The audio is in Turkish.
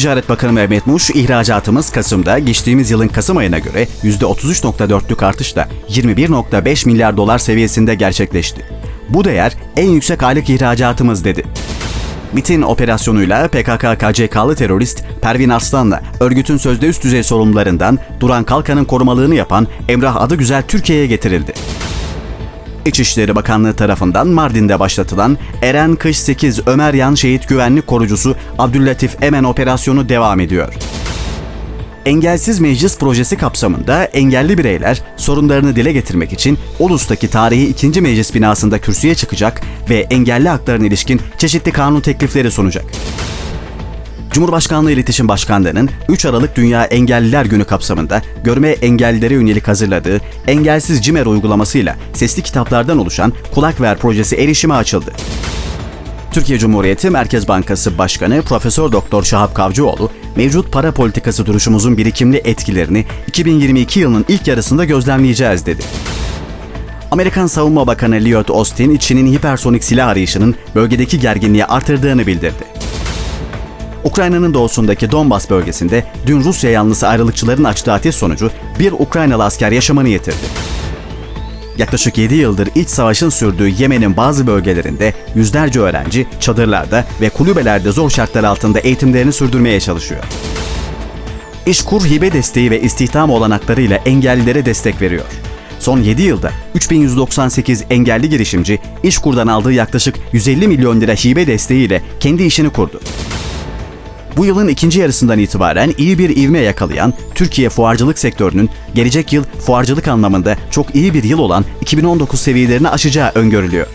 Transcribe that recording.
Ticaret Bakanı Mehmet Muş, ihracatımız Kasım'da geçtiğimiz yılın Kasım ayına göre %33.4'lük artışla 21.5 milyar dolar seviyesinde gerçekleşti. Bu değer en yüksek aylık ihracatımız dedi. MIT'in operasyonuyla PKK-KCK'lı terörist Pervin Arslan'la örgütün sözde üst düzey sorumlularından Duran Kalkan'ın korumalığını yapan Emrah Adıgüzel Türkiye'ye getirildi. İçişleri Bakanlığı tarafından Mardin'de başlatılan Eren Kış 8 Ömer Yan Şehit Güvenlik Korucusu Abdüllatif Emen operasyonu devam ediyor. Engelsiz Meclis projesi kapsamında engelli bireyler sorunlarını dile getirmek için Ulus'taki tarihi 2. Meclis binasında kürsüye çıkacak ve engelli haklarına ilişkin çeşitli kanun teklifleri sunacak. Cumhurbaşkanlığı İletişim Başkanlığı'nın 3 Aralık Dünya Engelliler Günü kapsamında görme engellilere yönelik hazırladığı Engelsiz Cimer uygulamasıyla sesli kitaplardan oluşan Kulak Ver projesi erişime açıldı. Türkiye Cumhuriyeti Merkez Bankası Başkanı Profesör Doktor Şahap Kavcıoğlu, mevcut para politikası duruşumuzun birikimli etkilerini 2022 yılının ilk yarısında gözlemleyeceğiz dedi. Amerikan Savunma Bakanı Lloyd Austin, Çin'in hipersonik silah arayışının bölgedeki gerginliği artırdığını bildirdi. Ukrayna'nın doğusundaki Donbas bölgesinde dün Rusya yanlısı ayrılıkçıların açtığı ateş sonucu bir Ukraynalı asker yaşamını yitirdi. Yaklaşık 7 yıldır iç savaşın sürdüğü Yemen'in bazı bölgelerinde yüzlerce öğrenci çadırlarda ve kulübelerde zor şartlar altında eğitimlerini sürdürmeye çalışıyor. İşkur hibe desteği ve istihdam olanaklarıyla engellilere destek veriyor. Son 7 yılda 3198 engelli girişimci İşkur'dan aldığı yaklaşık 150 milyon lira hibe desteğiyle kendi işini kurdu. Bu yılın ikinci yarısından itibaren iyi bir ivme yakalayan Türkiye fuarcılık sektörünün gelecek yıl fuarcılık anlamında çok iyi bir yıl olan 2019 seviyelerini aşacağı öngörülüyor.